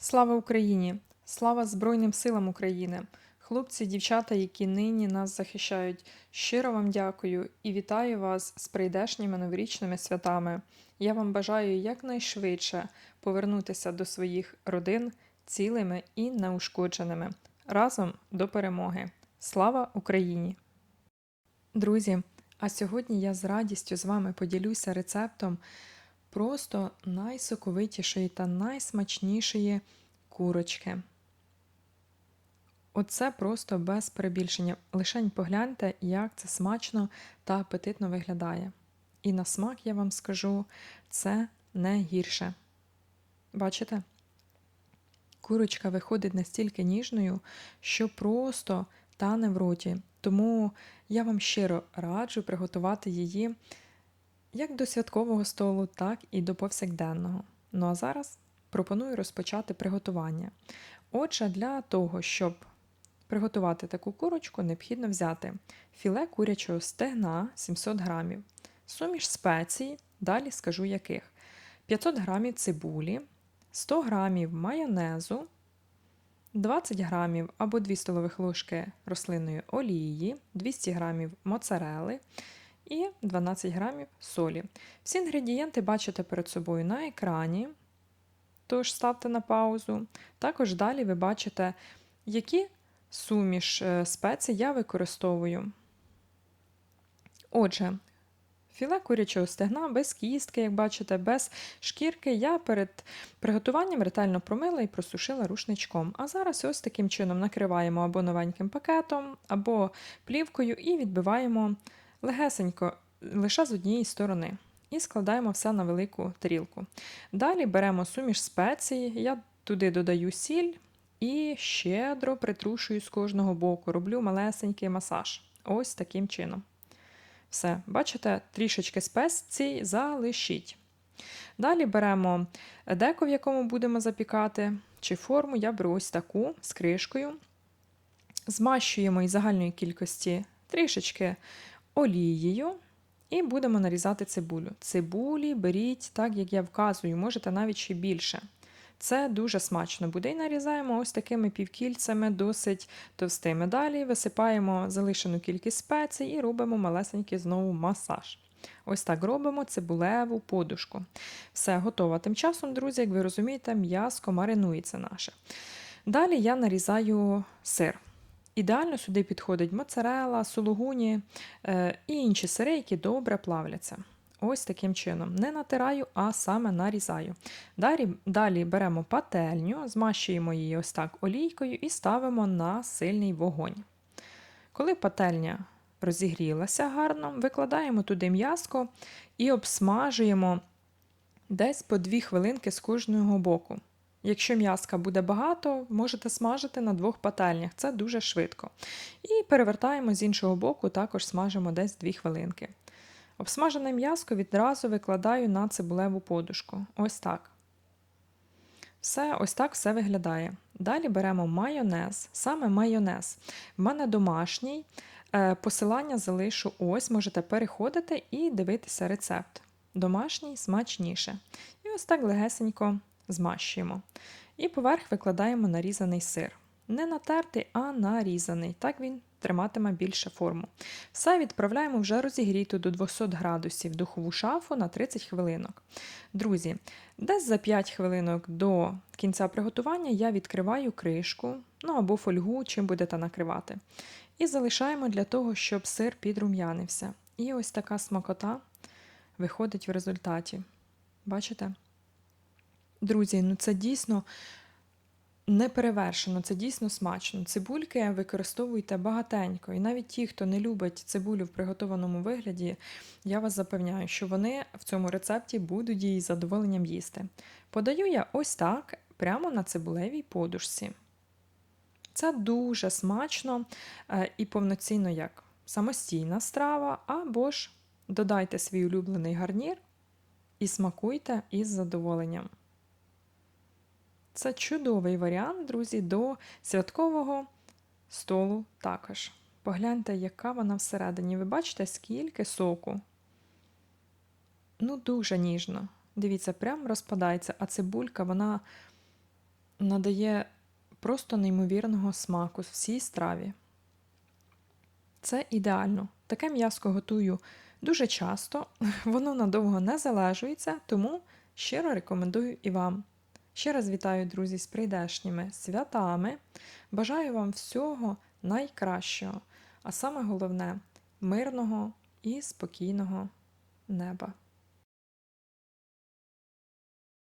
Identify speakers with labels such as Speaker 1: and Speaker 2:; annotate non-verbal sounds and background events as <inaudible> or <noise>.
Speaker 1: Слава Україні! Слава Збройним силам України! Хлопці, дівчата, які нині нас захищають, щиро вам дякую і вітаю вас з прийдешніми новорічними святами. Я вам бажаю якнайшвидше повернутися до своїх родин цілими і неушкодженими. Разом до перемоги! Слава Україні! Друзі, а сьогодні я з радістю з вами поділюся рецептом просто найсоковитішої та найсмачнішої курочки. Оце просто без перебільшення. Лишень погляньте, як це смачно та апетитно виглядає. І на смак я вам скажу, це не гірше. Бачите? Курочка виходить настільки ніжною, що просто тане в роті. Тому я вам щиро раджу приготувати її як до святкового столу, так і до повсякденного. Ну а зараз пропоную розпочати приготування. Отже, для того, щоб приготувати таку курочку, необхідно взяти філе курячого стегна 700 грамів, суміш спецій, далі скажу яких, 500 грамів цибулі, 100 грамів майонезу, 20 грамів або 2 столових ложки рослинної олії, 200 грамів моцарели і 12 грамів солі. Всі інгредієнти бачите перед собою на екрані, тож ставте на паузу. Також далі ви бачите, які суміш е, спецій я використовую. Отже, філе курячого стегна без кістки, як бачите, без шкірки я перед приготуванням ретельно промила і просушила рушничком. А зараз ось таким чином накриваємо або новеньким пакетом, або плівкою і відбиваємо легесенько лише з однієї сторони. І складаємо все на велику тарілку. Далі беремо суміш спецій, я туди додаю сіль і щедро притрушую з кожного боку, роблю малесенький масаж. Ось таким чином. Все, бачите, трішечки спецій залишіть. Далі беремо деко, в якому будемо запікати, чи форму, я беру ось таку з кришкою. Змащуємо із загальної кількості трішечки олією і будемо нарізати цибулю. Цибулі беріть так, як я вказую, можете навіть ще більше. Це дуже смачно буде. І нарізаємо ось такими півкільцями, досить товстими. Далі висипаємо залишену кількість спецій і робимо малесенький знову масаж. Ось так робимо цибулеву подушку. Все готово. Тим часом, друзі, як ви розумієте, м'яско маринується наше. Далі я нарізаю сир. Ідеально сюди підходить моцарела, сулугуні е, і інші сири, які добре плавляться. Ось таким чином. Не натираю, а саме нарізаю. Далі далі беремо пательню, змащуємо її ось так олійкою і ставимо на сильний вогонь. Коли пательня розігрілася гарно, викладаємо туди м'яско і обсмажуємо десь по 2 хвилинки з кожного боку. Якщо м'яска буде багато, можете смажити на двох пательнях, це дуже швидко. І перевертаємо з іншого боку, також смажимо десь 2 хвилинки. Обсмажене м'яско відразу викладаю на цибулеву подушку. Ось так. Все, ось так все виглядає. Далі беремо майонез, саме майонез. В мене домашній. Е, посилання залишу ось, можете переходити і дивитися рецепт. Домашній смачніше. І ось так легесенько змащуємо. І поверх викладаємо нарізаний сир. Не натертий, а нарізаний. Так він триматиме більше форму. Все відправляємо вже розігріту до 200 градусів духову шафу на 30 хвилинок. Друзі, десь за 5 хвилинок до кінця приготування я відкриваю кришку, ну або фольгу, чим будете накривати. І залишаємо для того, щоб сир підрум'янився. І ось така смакота виходить в результаті. Бачите? Друзі, ну це дійсно не перевершено, це дійсно смачно. Цибульки використовуйте багатенько. І навіть ті, хто не любить цибулю в приготованому вигляді, я вас запевняю, що вони в цьому рецепті будуть її з задоволенням їсти. Подаю я ось так, прямо на цибулевій подушці. Це дуже смачно е, і повноцінно як самостійна страва, або ж додайте свій улюблений гарнір і смакуйте із задоволенням. Це чудовий варіант, друзі, до святкового столу також. Погляньте, яка вона всередині. Ви бачите, скільки соку. Ну, дуже ніжно. Дивіться, прям розпадається, а цибулька, вона надає просто неймовірного смаку всій страві. Це ідеально. Таке м'яско готую дуже часто, <laughs> воно надовго не залежується, тому щиро рекомендую і вам. Ще раз вітаю, друзі, з прийдешніми святами. Бажаю вам всього найкращого, а саме головне мирного і спокійного неба.